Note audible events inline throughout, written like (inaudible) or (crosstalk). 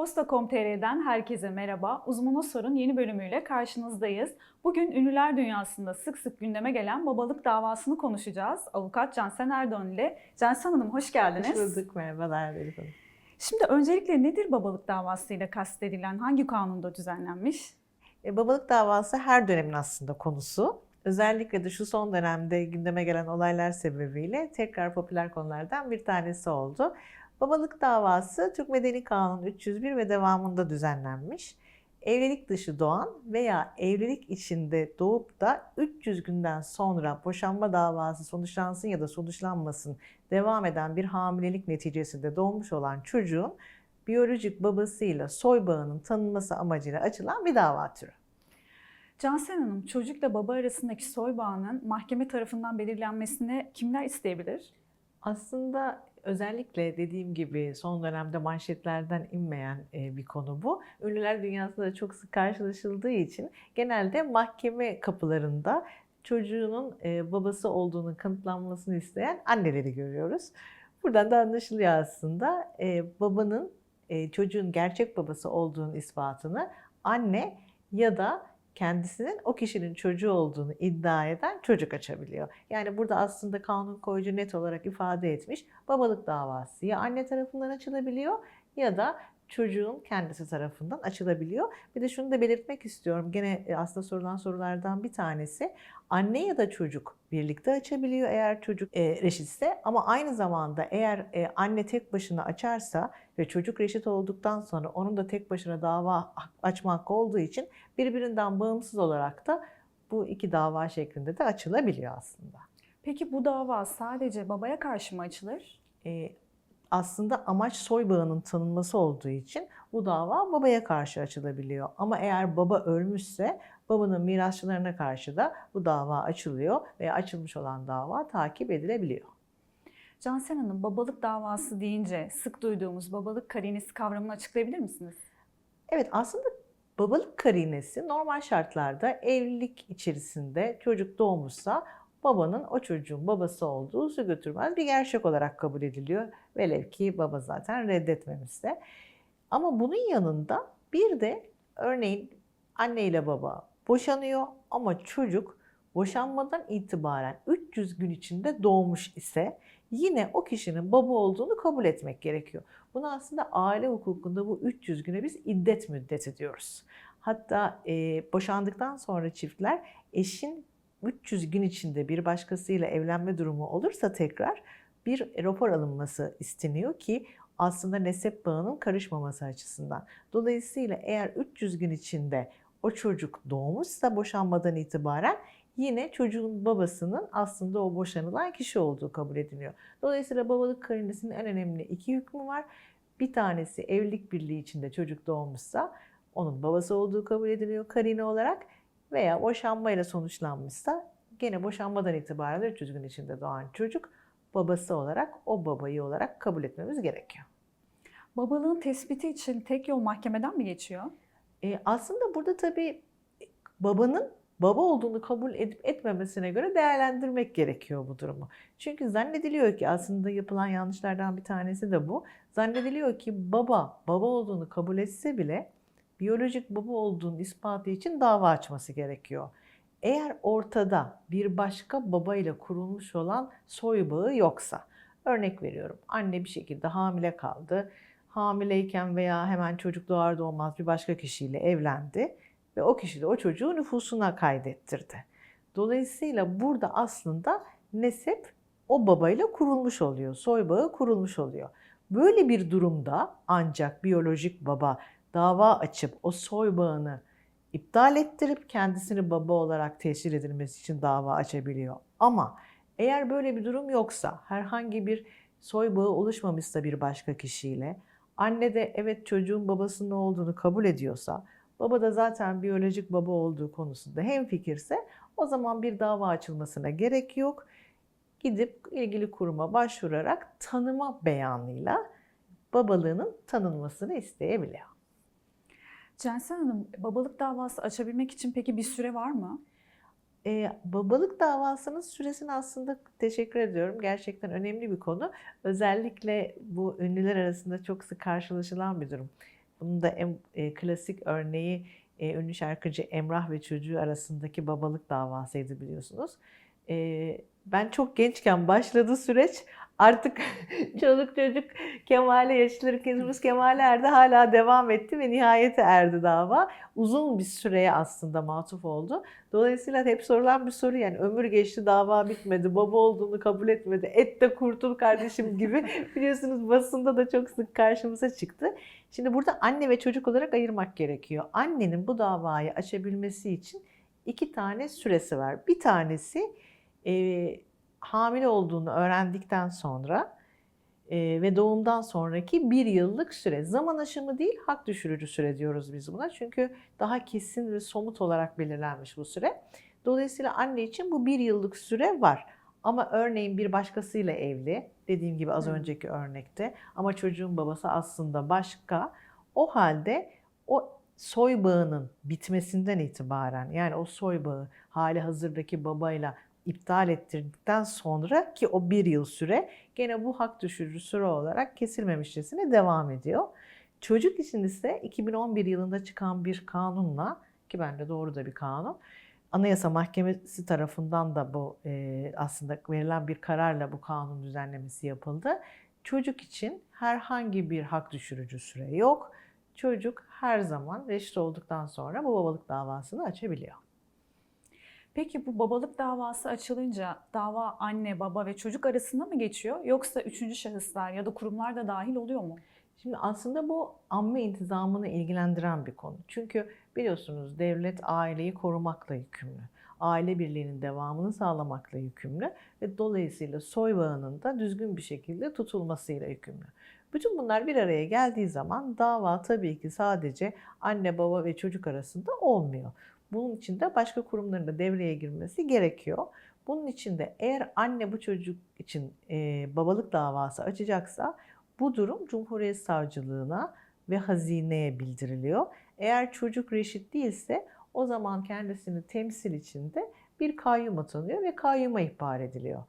Posta.com.tr'den herkese merhaba. Uzmana Sorun yeni bölümüyle karşınızdayız. Bugün ünlüler dünyasında sık sık gündeme gelen babalık davasını konuşacağız. Avukat Cansen Erdoğan ile. Cansen Hanım hoş geldiniz. Hoş bulduk, merhabalar Elif Hanım. Şimdi öncelikle nedir babalık davasıyla kastedilen, hangi kanunda düzenlenmiş? E, babalık davası her dönemin aslında konusu. Özellikle de şu son dönemde gündeme gelen olaylar sebebiyle tekrar popüler konulardan bir tanesi oldu. Babalık davası Türk Medeni Kanunu 301 ve devamında düzenlenmiş. Evlilik dışı doğan veya evlilik içinde doğup da 300 günden sonra boşanma davası sonuçlansın ya da sonuçlanmasın devam eden bir hamilelik neticesinde doğmuş olan çocuğun biyolojik babasıyla soy bağının tanınması amacıyla açılan bir dava türü. Cansen Hanım, çocukla baba arasındaki soy bağının mahkeme tarafından belirlenmesini kimler isteyebilir? Aslında özellikle dediğim gibi son dönemde manşetlerden inmeyen e, bir konu bu. Ünlüler dünyasında da çok sık karşılaşıldığı için genelde mahkeme kapılarında çocuğunun e, babası olduğunu kanıtlanmasını isteyen anneleri görüyoruz. Buradan da anlaşılıyor aslında e, babanın çocuğun gerçek babası olduğunu ispatını anne ya da kendisinin o kişinin çocuğu olduğunu iddia eden çocuk açabiliyor. Yani burada aslında kanun koyucu net olarak ifade etmiş babalık davası ya anne tarafından açılabiliyor ya da çocuğun kendisi tarafından açılabiliyor. Bir de şunu da belirtmek istiyorum. Gene e, aslında sorulan sorulardan bir tanesi. Anne ya da çocuk birlikte açabiliyor eğer çocuk e, reşitse ama aynı zamanda eğer e, anne tek başına açarsa ve çocuk reşit olduktan sonra onun da tek başına dava açma hakkı olduğu için birbirinden bağımsız olarak da bu iki dava şeklinde de açılabiliyor aslında. Peki bu dava sadece babaya karşı mı açılır? E, aslında amaç soy bağının tanınması olduğu için bu dava babaya karşı açılabiliyor. Ama eğer baba ölmüşse babanın mirasçılarına karşı da bu dava açılıyor ve açılmış olan dava takip edilebiliyor. Cansen Hanım, babalık davası deyince sık duyduğumuz babalık karinesi kavramını açıklayabilir misiniz? Evet, aslında babalık karinesi normal şartlarda evlilik içerisinde çocuk doğmuşsa babanın o çocuğun babası olduğu su götürmez bir gerçek olarak kabul ediliyor. Velev ki baba zaten reddetmemişse. Ama bunun yanında bir de örneğin anne ile baba boşanıyor ama çocuk boşanmadan itibaren 300 gün içinde doğmuş ise yine o kişinin baba olduğunu kabul etmek gerekiyor. Bunu aslında aile hukukunda bu 300 güne biz iddet müddeti diyoruz. Hatta e, boşandıktan sonra çiftler eşin 300 gün içinde bir başkasıyla evlenme durumu olursa tekrar bir rapor alınması isteniyor ki aslında nesep bağının karışmaması açısından. Dolayısıyla eğer 300 gün içinde o çocuk doğmuşsa boşanmadan itibaren yine çocuğun babasının aslında o boşanılan kişi olduğu kabul ediliyor. Dolayısıyla babalık karinesinin en önemli iki hükmü var. Bir tanesi evlilik birliği içinde çocuk doğmuşsa onun babası olduğu kabul ediliyor karine olarak veya boşanmayla sonuçlanmışsa gene boşanmadan itibaren 300 gün içinde doğan çocuk babası olarak o babayı olarak kabul etmemiz gerekiyor. Babalığın tespiti için tek yol mahkemeden mi geçiyor? E, aslında burada tabii babanın baba olduğunu kabul edip etmemesine göre değerlendirmek gerekiyor bu durumu. Çünkü zannediliyor ki aslında yapılan yanlışlardan bir tanesi de bu. Zannediliyor ki baba baba olduğunu kabul etse bile biyolojik baba olduğunu ispatı için dava açması gerekiyor. Eğer ortada bir başka baba ile kurulmuş olan soy bağı yoksa, örnek veriyorum anne bir şekilde hamile kaldı, hamileyken veya hemen çocuk doğar doğmaz bir başka kişiyle evlendi ve o kişi de o çocuğu nüfusuna kaydettirdi. Dolayısıyla burada aslında nesep o babayla kurulmuş oluyor, soy bağı kurulmuş oluyor. Böyle bir durumda ancak biyolojik baba dava açıp o soy bağını iptal ettirip kendisini baba olarak teşhir edilmesi için dava açabiliyor. Ama eğer böyle bir durum yoksa, herhangi bir soy bağı oluşmamışsa bir başka kişiyle, anne de evet çocuğun babasının olduğunu kabul ediyorsa, baba da zaten biyolojik baba olduğu konusunda hem fikirse o zaman bir dava açılmasına gerek yok. Gidip ilgili kuruma başvurarak tanıma beyanıyla babalığının tanınmasını isteyebiliyor. Cansen Hanım, babalık davası açabilmek için peki bir süre var mı? Ee, babalık davasının süresini aslında teşekkür ediyorum. Gerçekten önemli bir konu. Özellikle bu ünlüler arasında çok sık karşılaşılan bir durum. Bunun da en e, klasik örneği e, ünlü şarkıcı Emrah ve çocuğu arasındaki babalık davasıydı biliyorsunuz. E, ben çok gençken başladı süreç. Artık (laughs) çoluk çocuk kemale yaşları kızımız kemale erdi hala devam etti ve nihayete erdi dava. Uzun bir süreye aslında matuf oldu. Dolayısıyla hep sorulan bir soru yani ömür geçti dava bitmedi, baba olduğunu kabul etmedi, et de kurtul kardeşim (laughs) gibi biliyorsunuz basında da çok sık karşımıza çıktı. Şimdi burada anne ve çocuk olarak ayırmak gerekiyor. Annenin bu davayı açabilmesi için iki tane süresi var. Bir tanesi e, hamile olduğunu öğrendikten sonra e, ve doğumdan sonraki bir yıllık süre. Zaman aşımı değil, hak düşürücü süre diyoruz biz buna. Çünkü daha kesin ve somut olarak belirlenmiş bu süre. Dolayısıyla anne için bu bir yıllık süre var. Ama örneğin bir başkasıyla evli, dediğim gibi az Hı. önceki örnekte ama çocuğun babası aslında başka. O halde o soy bağının bitmesinden itibaren yani o soy bağı hali hazırdaki babayla iptal ettirdikten sonra ki o bir yıl süre gene bu hak düşürücü süre olarak kesilmemişçesine devam ediyor. Çocuk için ise 2011 yılında çıkan bir kanunla ki bence doğru da bir kanun. Anayasa Mahkemesi tarafından da bu e, aslında verilen bir kararla bu kanun düzenlemesi yapıldı. Çocuk için herhangi bir hak düşürücü süre yok. Çocuk her zaman reşit olduktan sonra bu babalık davasını açabiliyor. Peki bu babalık davası açılınca dava anne, baba ve çocuk arasında mı geçiyor? Yoksa üçüncü şahıslar ya da kurumlar da dahil oluyor mu? Şimdi aslında bu amme intizamını ilgilendiren bir konu. Çünkü biliyorsunuz devlet aileyi korumakla yükümlü. Aile birliğinin devamını sağlamakla yükümlü ve dolayısıyla soy bağının da düzgün bir şekilde tutulmasıyla yükümlü. Bütün bunlar bir araya geldiği zaman dava tabii ki sadece anne, baba ve çocuk arasında olmuyor. Bunun için de başka kurumların da devreye girmesi gerekiyor. Bunun için de eğer anne bu çocuk için e, babalık davası açacaksa bu durum Cumhuriyet Savcılığına ve hazineye bildiriliyor. Eğer çocuk reşit değilse o zaman kendisini temsil içinde bir kayyum atanıyor ve kayyuma ihbar ediliyor.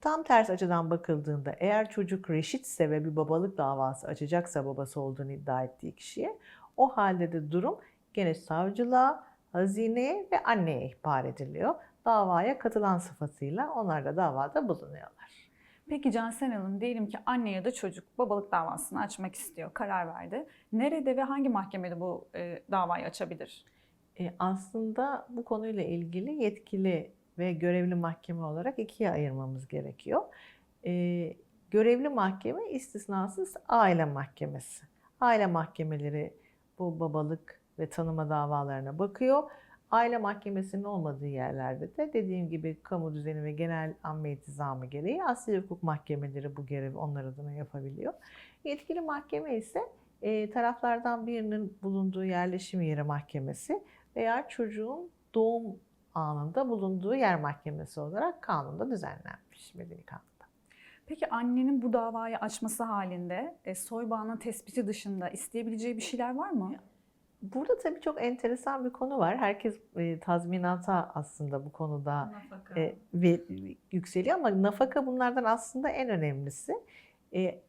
Tam ters açıdan bakıldığında eğer çocuk reşitse ve bir babalık davası açacaksa babası olduğunu iddia ettiği kişiye o halde de durum gene savcılığa, hazineye ve anneye ihbar ediliyor. Davaya katılan sıfatıyla onlar da davada bulunuyorlar. Peki Cansen Hanım diyelim ki anne ya da çocuk babalık davasını açmak istiyor, karar verdi. Nerede ve hangi mahkemede bu e, davayı açabilir? E, aslında bu konuyla ilgili yetkili ve görevli mahkeme olarak ikiye ayırmamız gerekiyor. E, görevli mahkeme istisnasız aile mahkemesi. Aile mahkemeleri bu babalık ve tanıma davalarına bakıyor. Aile mahkemesinin olmadığı yerlerde de dediğim gibi kamu düzeni ve genel amme iltizamı gereği asli hukuk mahkemeleri bu görevi onlar adına yapabiliyor. Yetkili mahkeme ise e, taraflardan birinin bulunduğu yerleşim yeri mahkemesi veya çocuğun doğum anında bulunduğu yer mahkemesi olarak kanunda düzenlenmiş medeni kanunda. Peki annenin bu davayı açması halinde e, soy bağının tespiti dışında isteyebileceği bir şeyler var mı? Burada tabii çok enteresan bir konu var. Herkes e, tazminata aslında bu konuda e, ve yükseliyor ama nafaka bunlardan aslında en önemlisi. E,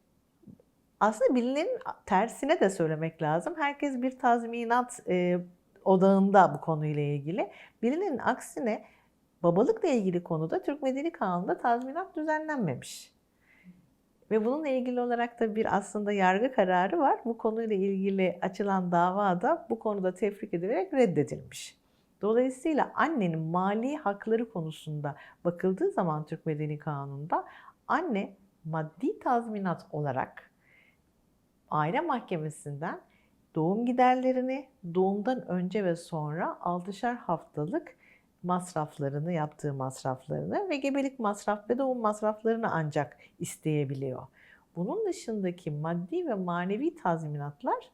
aslında bilinenin tersine de söylemek lazım. Herkes bir tazminat e, odağında bu konuyla ilgili. Bilinenin aksine babalıkla ilgili konuda Türk Medeni Kanunu'nda tazminat düzenlenmemiş. Ve bununla ilgili olarak da bir aslında yargı kararı var. Bu konuyla ilgili açılan dava da bu konuda tefrik edilerek reddedilmiş. Dolayısıyla annenin mali hakları konusunda bakıldığı zaman Türk Medeni Kanunu'nda anne maddi tazminat olarak aile mahkemesinden doğum giderlerini doğumdan önce ve sonra 6'şar haftalık masraflarını, yaptığı masraflarını ve gebelik masraf ve doğum masraflarını ancak isteyebiliyor. Bunun dışındaki maddi ve manevi tazminatlar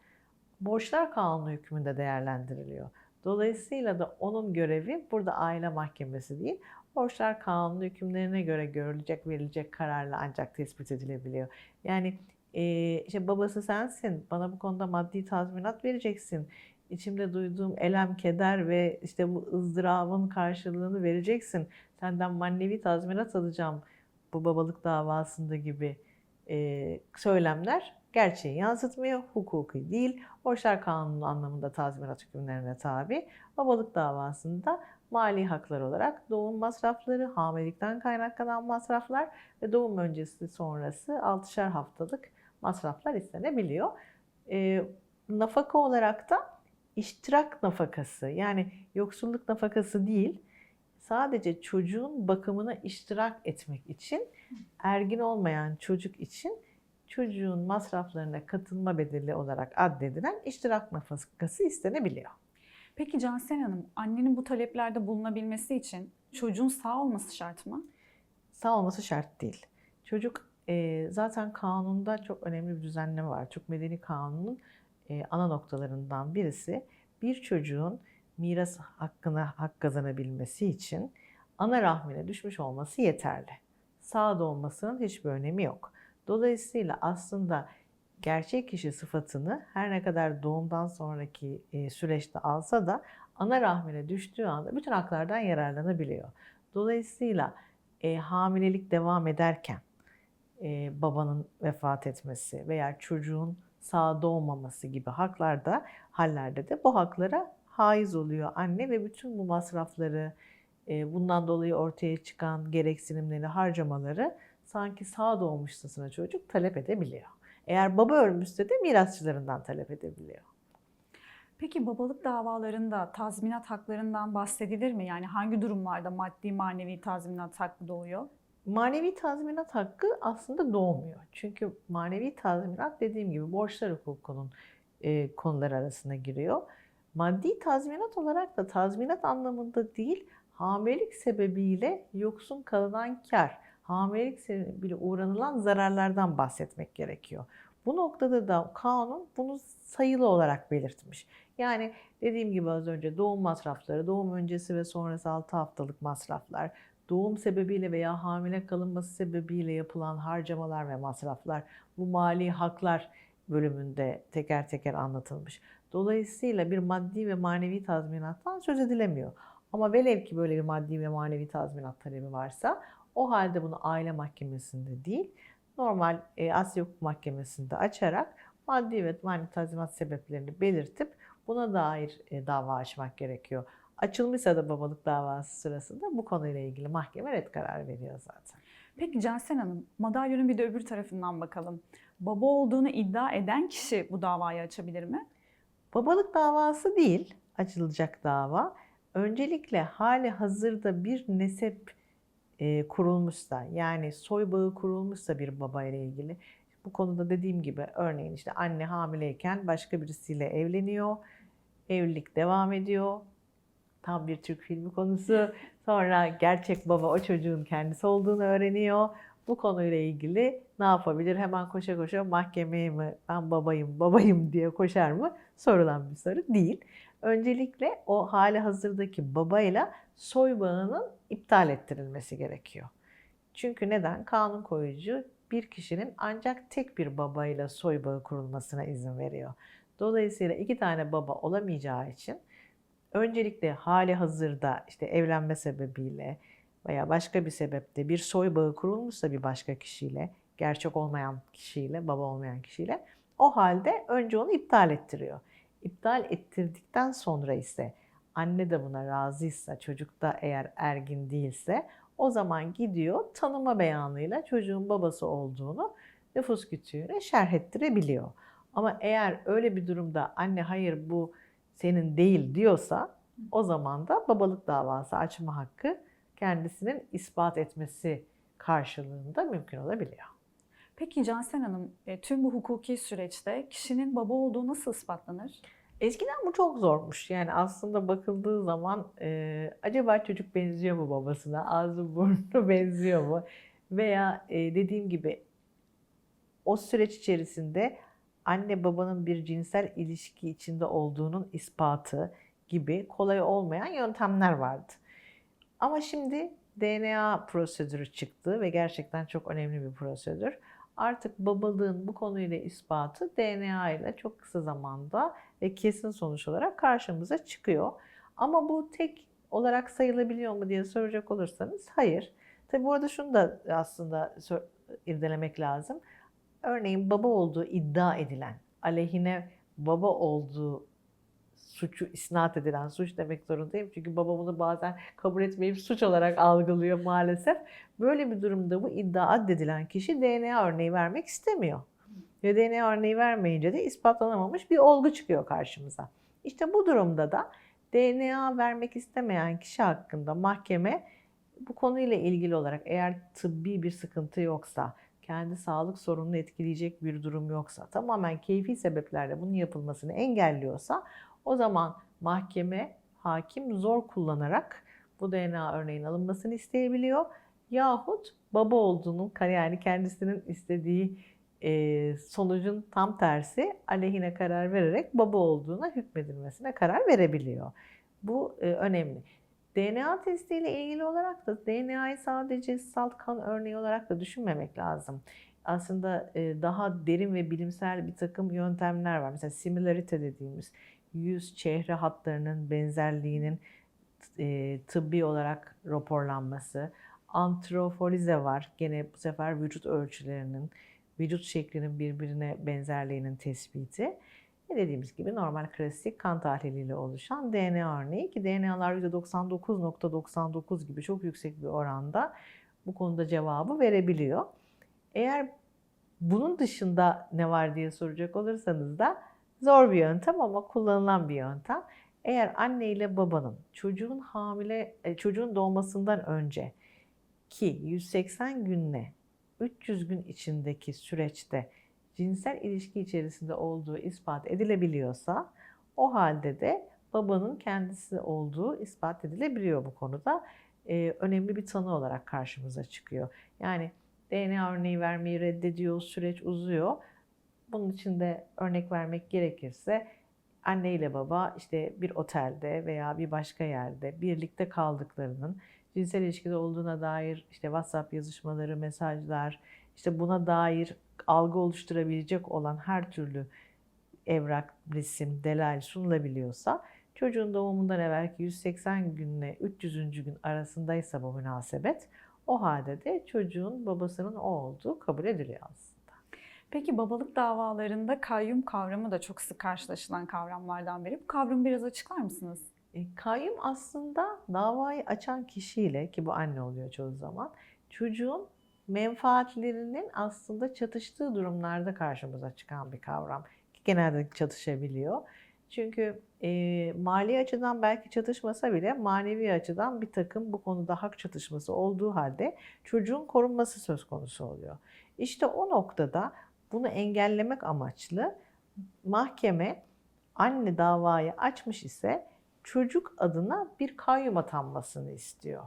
borçlar kanunu hükmünde değerlendiriliyor. Dolayısıyla da onun görevi burada aile mahkemesi değil, borçlar kanunu hükümlerine göre görülecek, verilecek kararla ancak tespit edilebiliyor. Yani e, işte babası sensin, bana bu konuda maddi tazminat vereceksin. İçimde duyduğum elem, keder ve işte bu ızdırabın karşılığını vereceksin. Senden manevi tazminat alacağım bu babalık davasında gibi e, söylemler gerçeği yansıtmıyor, hukuki değil. Borçlar kanunu anlamında tazminat hükümlerine tabi. Babalık davasında mali haklar olarak doğum masrafları, hamilelikten kaynaklanan masraflar ve doğum öncesi sonrası 6'şer haftalık masraflar istenebiliyor. E, nafaka olarak da iştirak nafakası yani yoksulluk nafakası değil sadece çocuğun bakımına iştirak etmek için ergin olmayan çocuk için çocuğun masraflarına katılma bedeli olarak addedilen iştirak nafakası istenebiliyor. Peki Cansen Hanım, annenin bu taleplerde bulunabilmesi için çocuğun sağ olması şart mı? Sağ olması şart değil. Çocuk e, zaten kanunda çok önemli bir düzenleme var. Türk Medeni Kanunu'nun e, ana noktalarından birisi bir çocuğun miras hakkına hak kazanabilmesi için ana rahmine düşmüş olması yeterli. Sağ doğmasının hiçbir önemi yok. Dolayısıyla aslında gerçek kişi sıfatını her ne kadar doğumdan sonraki e, süreçte alsa da ana rahmine düştüğü anda bütün haklardan yararlanabiliyor. Dolayısıyla e, hamilelik devam ederken e, babanın vefat etmesi veya çocuğun sağ doğmaması gibi haklarda hallerde de bu haklara haiz oluyor anne ve bütün bu masrafları e, bundan dolayı ortaya çıkan gereksinimleri, harcamaları sanki sağ doğmuşçasına çocuk talep edebiliyor. Eğer baba ölmüşse de mirasçılarından talep edebiliyor. Peki babalık davalarında tazminat haklarından bahsedilir mi? Yani hangi durumlarda maddi manevi tazminat hakkı doğuyor? Manevi tazminat hakkı aslında doğmuyor. Çünkü manevi tazminat dediğim gibi borçlar hukukunun e, konuları arasına giriyor. Maddi tazminat olarak da tazminat anlamında değil, hamilelik sebebiyle yoksun kalınan kar, hamilelik sebebiyle uğranılan zararlardan bahsetmek gerekiyor. Bu noktada da kanun bunu sayılı olarak belirtmiş. Yani dediğim gibi az önce doğum masrafları, doğum öncesi ve sonrası 6 haftalık masraflar, doğum sebebiyle veya hamile kalınması sebebiyle yapılan harcamalar ve masraflar, bu mali haklar bölümünde teker teker anlatılmış. Dolayısıyla bir maddi ve manevi tazminattan söz edilemiyor. Ama velev ki böyle bir maddi ve manevi tazminat talebi varsa o halde bunu aile mahkemesinde değil, normal e, Asya Hukuk Mahkemesi'nde açarak maddi ve manevi tazminat sebeplerini belirtip buna dair e, dava açmak gerekiyor. Açılmışsa da babalık davası sırasında bu konuyla ilgili mahkeme red kararı veriyor zaten. Peki Cansen Hanım, madalyonun bir de öbür tarafından bakalım. Baba olduğunu iddia eden kişi bu davayı açabilir mi? Babalık davası değil açılacak dava. Öncelikle hali hazırda bir nesep e, kurulmuşsa yani soy bağı kurulmuşsa bir baba ile ilgili bu konuda dediğim gibi örneğin işte anne hamileyken başka birisiyle evleniyor. Evlilik devam ediyor. Tam bir Türk filmi konusu. Sonra gerçek baba o çocuğun kendisi olduğunu öğreniyor. Bu konuyla ilgili ne yapabilir? Hemen koşa koşa mahkemeye mi ben babayım babayım diye koşar mı? Sorulan bir soru değil. Öncelikle o hali hazırdaki babayla soy bağının iptal ettirilmesi gerekiyor. Çünkü neden? Kanun koyucu bir kişinin ancak tek bir babayla soy bağı kurulmasına izin veriyor. Dolayısıyla iki tane baba olamayacağı için öncelikle hali hazırda işte evlenme sebebiyle veya başka bir sebeple bir soy bağı kurulmuşsa bir başka kişiyle, gerçek olmayan kişiyle, baba olmayan kişiyle o halde önce onu iptal ettiriyor. İptal ettirdikten sonra ise anne de buna razıysa, çocuk da eğer ergin değilse o zaman gidiyor tanıma beyanıyla çocuğun babası olduğunu nüfus kütüğüne şerh ettirebiliyor. Ama eğer öyle bir durumda anne hayır bu senin değil diyorsa o zaman da babalık davası açma hakkı kendisinin ispat etmesi karşılığında mümkün olabiliyor. Peki Cansen Hanım, e, tüm bu hukuki süreçte kişinin baba olduğu nasıl ispatlanır? Eskiden bu çok zormuş. Yani aslında bakıldığı zaman e, acaba çocuk benziyor mu babasına? Ağzı (laughs) burnu benziyor mu? Veya e, dediğim gibi o süreç içerisinde anne babanın bir cinsel ilişki içinde olduğunun ispatı gibi kolay olmayan yöntemler vardı. Ama şimdi DNA prosedürü çıktı ve gerçekten çok önemli bir prosedür. Artık babalığın bu konuyla ispatı DNA ile çok kısa zamanda ve kesin sonuç olarak karşımıza çıkıyor. Ama bu tek olarak sayılabiliyor mu diye soracak olursanız hayır. Tabi bu arada şunu da aslında irdelemek lazım. Örneğin baba olduğu iddia edilen, aleyhine baba olduğu suçu isnat edilen suç demek zorundayım. Çünkü baba bunu bazen kabul etmeyip suç olarak algılıyor maalesef. Böyle bir durumda bu iddia addedilen kişi DNA örneği vermek istemiyor. Ve DNA örneği vermeyince de ispatlanamamış bir olgu çıkıyor karşımıza. İşte bu durumda da DNA vermek istemeyen kişi hakkında mahkeme bu konuyla ilgili olarak eğer tıbbi bir sıkıntı yoksa, kendi sağlık sorununu etkileyecek bir durum yoksa, tamamen keyfi sebeplerle bunun yapılmasını engelliyorsa o zaman mahkeme, hakim zor kullanarak bu DNA örneğin alınmasını isteyebiliyor. Yahut baba olduğunun yani kendisinin istediği e, sonucun tam tersi aleyhine karar vererek baba olduğuna hükmedilmesine karar verebiliyor. Bu e, önemli. DNA testiyle ilgili olarak da DNA'yı sadece salt kan örneği olarak da düşünmemek lazım. Aslında e, daha derin ve bilimsel bir takım yöntemler var. Mesela similarite dediğimiz yüz çehre hatlarının benzerliğinin e, tıbbi olarak raporlanması. Antrofolize var. Gene bu sefer vücut ölçülerinin, vücut şeklinin birbirine benzerliğinin tespiti. Ve dediğimiz gibi normal klasik kan tahliliyle oluşan DNA örneği ki DNA'lar %99.99 gibi çok yüksek bir oranda bu konuda cevabı verebiliyor. Eğer bunun dışında ne var diye soracak olursanız da zor bir yöntem ama kullanılan bir yöntem. Eğer anne ile babanın çocuğun hamile e, çocuğun doğmasından önce ki 180 günle 300 gün içindeki süreçte cinsel ilişki içerisinde olduğu ispat edilebiliyorsa o halde de babanın kendisi olduğu ispat edilebiliyor bu konuda. Ee, önemli bir tanı olarak karşımıza çıkıyor. Yani DNA örneği vermeyi reddediyor, süreç uzuyor. Bunun için de örnek vermek gerekirse anne ile baba işte bir otelde veya bir başka yerde birlikte kaldıklarının cinsel ilişkide olduğuna dair işte WhatsApp yazışmaları, mesajlar, işte buna dair algı oluşturabilecek olan her türlü evrak, resim, delal sunulabiliyorsa çocuğun doğumundan evvelki 180 günle 300. gün arasındaysa bu münasebet o halde de çocuğun babasının o olduğu kabul ediliyor aslında. Peki babalık davalarında kayyum kavramı da çok sık karşılaşılan kavramlardan biri. Bu kavramı biraz açıklar mısınız? E, kayyum aslında davayı açan kişiyle ki bu anne oluyor çoğu zaman çocuğun menfaatlerinin aslında çatıştığı durumlarda karşımıza çıkan bir kavram. Genelde çatışabiliyor. Çünkü e, mali açıdan belki çatışmasa bile manevi açıdan bir takım bu konuda hak çatışması olduğu halde çocuğun korunması söz konusu oluyor. İşte o noktada bunu engellemek amaçlı mahkeme anne davayı açmış ise çocuk adına bir kayyum atanmasını istiyor.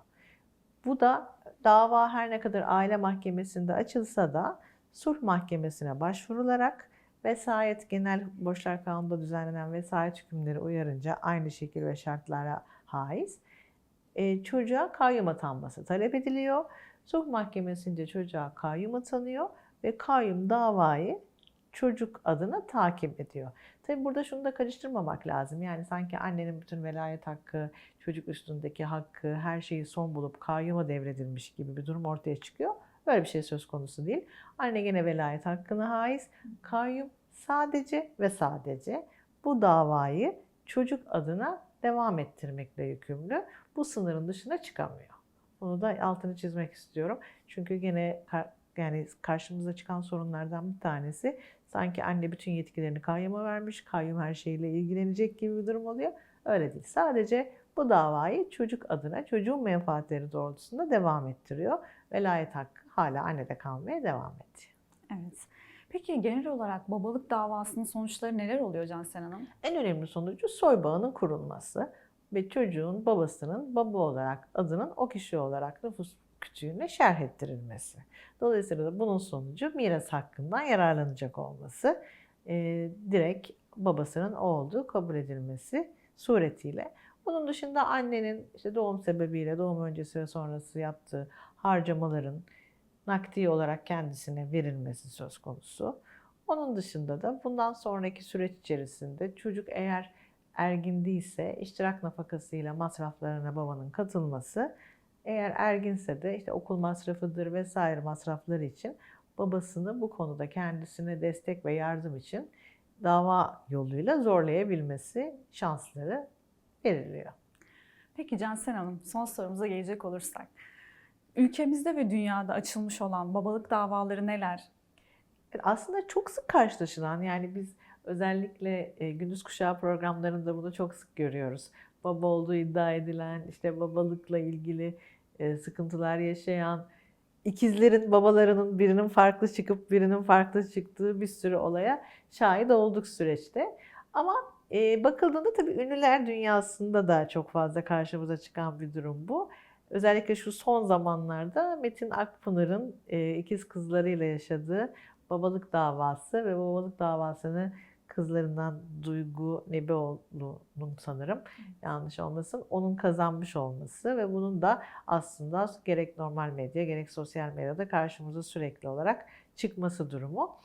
Bu da dava her ne kadar aile mahkemesinde açılsa da sulh mahkemesine başvurularak vesayet genel borçlar kanununda düzenlenen vesayet hükümleri uyarınca aynı şekil ve şartlara haiz e, çocuğa kayyum atanması talep ediliyor. Sulh mahkemesince çocuğa kayyum atanıyor ve kayyum davayı çocuk adına takip ediyor. Tabi burada şunu da karıştırmamak lazım. Yani sanki annenin bütün velayet hakkı, çocuk üstündeki hakkı, her şeyi son bulup kayyuma devredilmiş gibi bir durum ortaya çıkıyor. Böyle bir şey söz konusu değil. Anne gene velayet hakkına haiz. Kayyum sadece ve sadece bu davayı çocuk adına devam ettirmekle yükümlü. Bu sınırın dışına çıkamıyor. Bunu da altını çizmek istiyorum. Çünkü gene yani karşımıza çıkan sorunlardan bir tanesi sanki anne bütün yetkilerini kayyuma vermiş, kayyum her şeyle ilgilenecek gibi bir durum oluyor. Öyle değil. Sadece bu davayı çocuk adına, çocuğun menfaatleri doğrultusunda devam ettiriyor. Velayet hakkı hala annede kalmaya devam ediyor. Evet. Peki genel olarak babalık davasının sonuçları neler oluyor Cansen Hanım? En önemli sonucu soy bağının kurulması ve çocuğun babasının baba olarak adının o kişi olarak nüfus kütüğüne şerh ettirilmesi. Dolayısıyla da bunun sonucu miras hakkından yararlanacak olması, e, direkt babasının olduğu kabul edilmesi suretiyle. Bunun dışında annenin işte doğum sebebiyle doğum öncesi ve sonrası yaptığı harcamaların nakdi olarak kendisine verilmesi söz konusu. Onun dışında da bundan sonraki süreç içerisinde çocuk eğer ergin değilse iştirak nafakasıyla masraflarına babanın katılması eğer erginse de işte okul masrafıdır vesaire masrafları için babasını bu konuda kendisine destek ve yardım için dava yoluyla zorlayabilmesi şansları veriliyor. Peki Cansen Hanım, son sorumuza gelecek olursak. Ülkemizde ve dünyada açılmış olan babalık davaları neler? Aslında çok sık karşılaşılan yani biz özellikle e, gündüz kuşağı programlarında bunu çok sık görüyoruz. Baba olduğu iddia edilen, işte babalıkla ilgili sıkıntılar yaşayan, ikizlerin babalarının birinin farklı çıkıp birinin farklı çıktığı bir sürü olaya şahit olduk süreçte. Ama e, bakıldığında tabii ünlüler dünyasında da çok fazla karşımıza çıkan bir durum bu. Özellikle şu son zamanlarda Metin Akpınar'ın e, ikiz kızlarıyla yaşadığı babalık davası ve babalık davasını kızlarından Duygu Nebeoğlu'nun sanırım yanlış olmasın onun kazanmış olması ve bunun da aslında gerek normal medya gerek sosyal medyada karşımıza sürekli olarak çıkması durumu.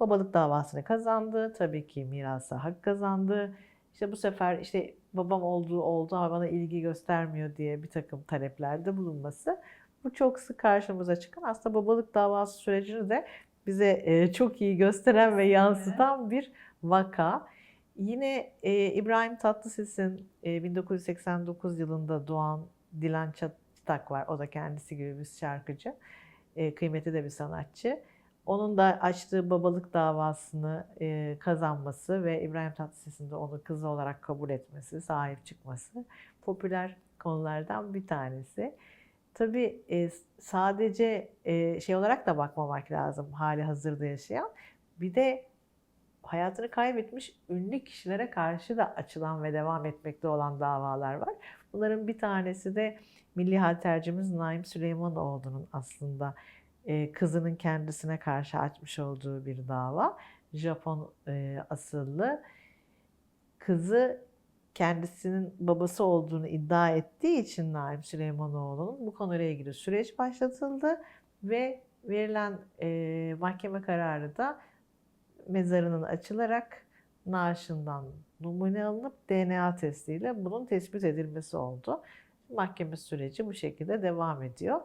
Babalık davasını kazandı. Tabii ki mirasa hak kazandı. İşte bu sefer işte babam olduğu oldu ama bana ilgi göstermiyor diye bir takım taleplerde bulunması. Bu çok sık karşımıza çıkan aslında babalık davası sürecini de bize çok iyi gösteren ve yansıtan bir vaka. Yine e, İbrahim Tatlıses'in e, 1989 yılında doğan Dilan Çatak var. O da kendisi gibi bir şarkıcı. E, kıymetli de bir sanatçı. Onun da açtığı babalık davasını e, kazanması ve İbrahim Tatlıses'in de onu kızı olarak kabul etmesi, sahip çıkması popüler konulardan bir tanesi. Tabii e, sadece e, şey olarak da bakmamak lazım hali hazırda yaşayan. Bir de hayatını kaybetmiş ünlü kişilere karşı da açılan ve devam etmekte olan davalar var. Bunların bir tanesi de milli haltercimiz Naim Süleymanoğlu'nun aslında e, kızının kendisine karşı açmış olduğu bir dava. Japon e, asıllı. Kızı kendisinin babası olduğunu iddia ettiği için Naim Süleymanoğlu'nun bu konuyla ilgili süreç başlatıldı ve verilen e, mahkeme kararı da mezarının açılarak naaşından numune alınıp DNA testiyle bunun tespit edilmesi oldu. Mahkeme süreci bu şekilde devam ediyor.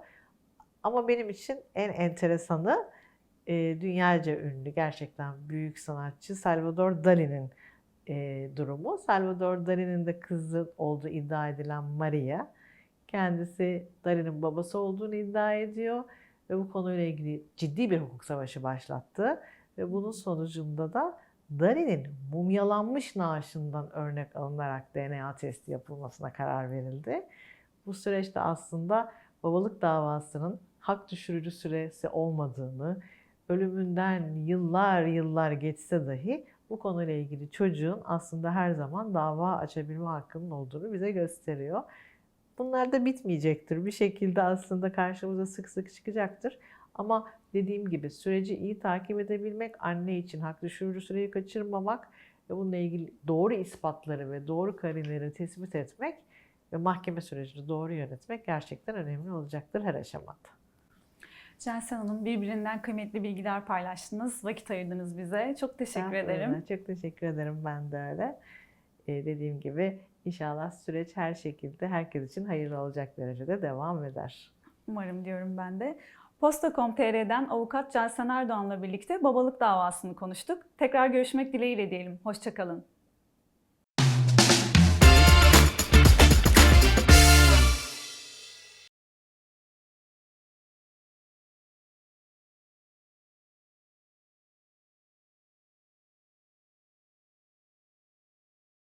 Ama benim için en enteresanı e, dünyaca ünlü gerçekten büyük sanatçı Salvador Dali'nin e, durumu. Salvador Dali'nin de kızı olduğu iddia edilen Maria. Kendisi Dali'nin babası olduğunu iddia ediyor ve bu konuyla ilgili ciddi bir hukuk savaşı başlattı. Ve bunun sonucunda da Dali'nin mumyalanmış naaşından örnek alınarak DNA testi yapılmasına karar verildi. Bu süreçte aslında babalık davasının hak düşürücü süresi olmadığını, ölümünden yıllar yıllar geçse dahi bu konuyla ilgili çocuğun aslında her zaman dava açabilme hakkının olduğunu bize gösteriyor. Bunlar da bitmeyecektir. Bir şekilde aslında karşımıza sık sık çıkacaktır. Ama dediğim gibi süreci iyi takip edebilmek, anne için hak düşürücü süreyi kaçırmamak ve bununla ilgili doğru ispatları ve doğru karineleri tespit etmek ve mahkeme sürecini doğru yönetmek gerçekten önemli olacaktır her aşamada. Cansen Hanım birbirinden kıymetli bilgiler paylaştınız, vakit ayırdınız bize. Çok teşekkür ederim. Çok teşekkür ederim ben de öyle. Ee, dediğim gibi inşallah süreç her şekilde herkes için hayırlı olacak derecede devam eder. Umarım diyorum ben de. Posta.com.tr'den avukat Cansen Erdoğan'la birlikte babalık davasını konuştuk. Tekrar görüşmek dileğiyle diyelim. Hoşçakalın.